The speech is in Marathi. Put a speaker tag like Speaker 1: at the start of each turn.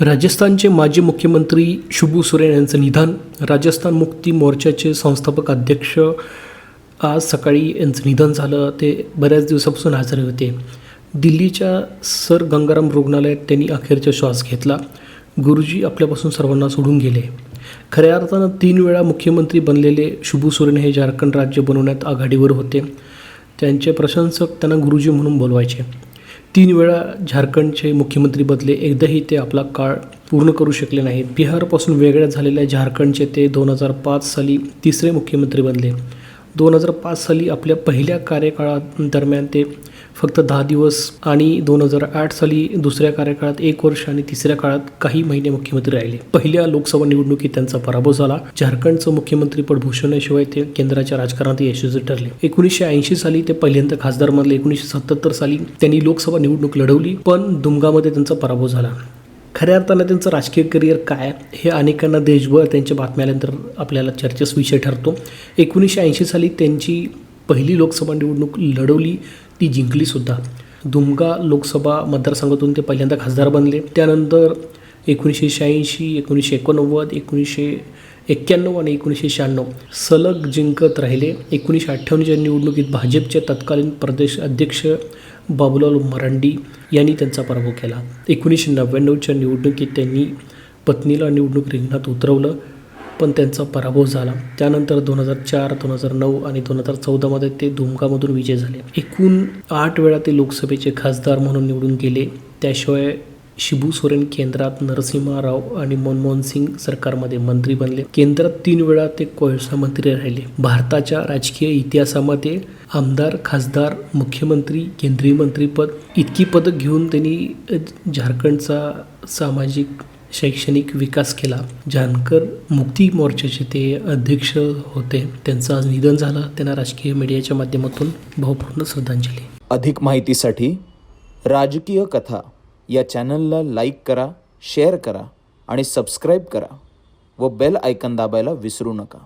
Speaker 1: राजस्थानचे माजी मुख्यमंत्री शुभू सोरेन यांचं निधन राजस्थान मुक्ती मोर्चाचे संस्थापक अध्यक्ष आज सकाळी यांचं निधन झालं ते बऱ्याच दिवसापासून हजर होते. दिल्लीच्या सर गंगाराम रुग्णालयात त्यांनी अखेरचा श्वास घेतला. गुरुजी आपल्यापासून सर्वांना सोडून गेले. खऱ्या अर्थानं तीन वेळा मुख्यमंत्री बनलेले शुभू सोरेन हे झारखंड राज्य बनवण्यात आघाडीवर होते. त्यांचे प्रशंसक त्यांना गुरुजी म्हणून बोलवायचे. तीन वेळा झारखंडचे मुख्यमंत्री बदले. एकदाही ते आपला काळ पूर्ण करू शकले नाहीत. बिहारपासून वेगळ्या झालेल्या झारखंडचे ते दोन हजार पाच साली तिसरे मुख्यमंत्री बनले. दोन हजार पाच साली आपल्या पहिल्या कार्यकाळादरम्यान ते फक्त दहा दिवस आणि दोन हजार आठ साली दुसऱ्या कार्यकाळात एक वर्ष आणि तिसऱ्या काळात काही महिने मुख्यमंत्री राहिले. पहिल्या लोकसभा निवडणुकीत त्यांचा पराभव झाला. झारखंडचं मुख्यमंत्रीपद भूषवण्याशिवाय ते केंद्राच्या राजकारणात यशस्वी ठरले. एकोणीसशे ऐंशी साली ते पहिल्यांदा खासदार बनले एकोणीसशे सत्याहत्तर साली त्यांनी लोकसभा निवडणूक लढवली पण दुमगामध्ये त्यांचा पराभव झाला. खऱ्या अर्थानं त्यांचं राजकीय करिअर काय हे अनेकांना देशभर त्यांच्या बातम्यानंतर आपल्याला चर्चेस विषय ठरतो. एकोणीसशे ऐंशी साली त्यांची पहिली लोकसभा निवडणूक लढवली ती जिंकलीसुद्धा. दुमगा लोकसभा मतदारसंघातून ते पहिल्यांदा खासदार बनले. त्यानंतर एकोणीसशे शहाऐंशी एकोणीसशे एकोणनव्वद एकोणीसशे एक्क्याण्णव आणि एकोणीसशे शहाण्णव सलग जिंकत राहिले. एकोणीसशे अठ्ठ्याण्णवच्या निवडणुकीत भाजपचे तत्कालीन प्रदेश अध्यक्ष बाबूलाल मरांडी यांनी त्यांचा पराभव केला. एकोणीसशे नव्याण्णवच्या निवडणुकीत त्यांनी पत्नीला निवडणूक रिंगणात उतरवलं. पण त्यांचा पराभव झाला. त्यानंतर दोन हजार चार दोन हजार नऊ आणि दोन हजार चौदामध्ये ते दुमकामधून विजय झाले. एकूण आठ वेळा ते लोकसभेचे खासदार म्हणून निवडून गेले. त्याशिवाय शिबू सोरेन केंद्रात नरसिंहा राव आणि मनमोहन सिंग सरकारमध्ये मंत्री बनले. केंद्रात तीन वेळा ते कोळसा मंत्री राहिले. भारताच्या राजकीय इतिहासामध्ये आमदार खासदार मुख्यमंत्री केंद्रीय मंत्रीपद इतकी पदं घेऊन त्यांनी झारखंडचा सामाजिक शैक्षणिक विकास केला. जानकर मुक्ती मोर्चाचे ते अध्यक्ष होते. त्यांचं आज निधन झालं. त्यांना राजकीय मीडियाच्या माध्यमातून भावपूर्ण श्रद्धांजली.
Speaker 2: अधिक माहितीसाठी राजकीय कथा या चॅनलला लाईक करा शेअर करा आणि सबस्क्राईब करा व बेल आयकन दाबायला विसरू नका.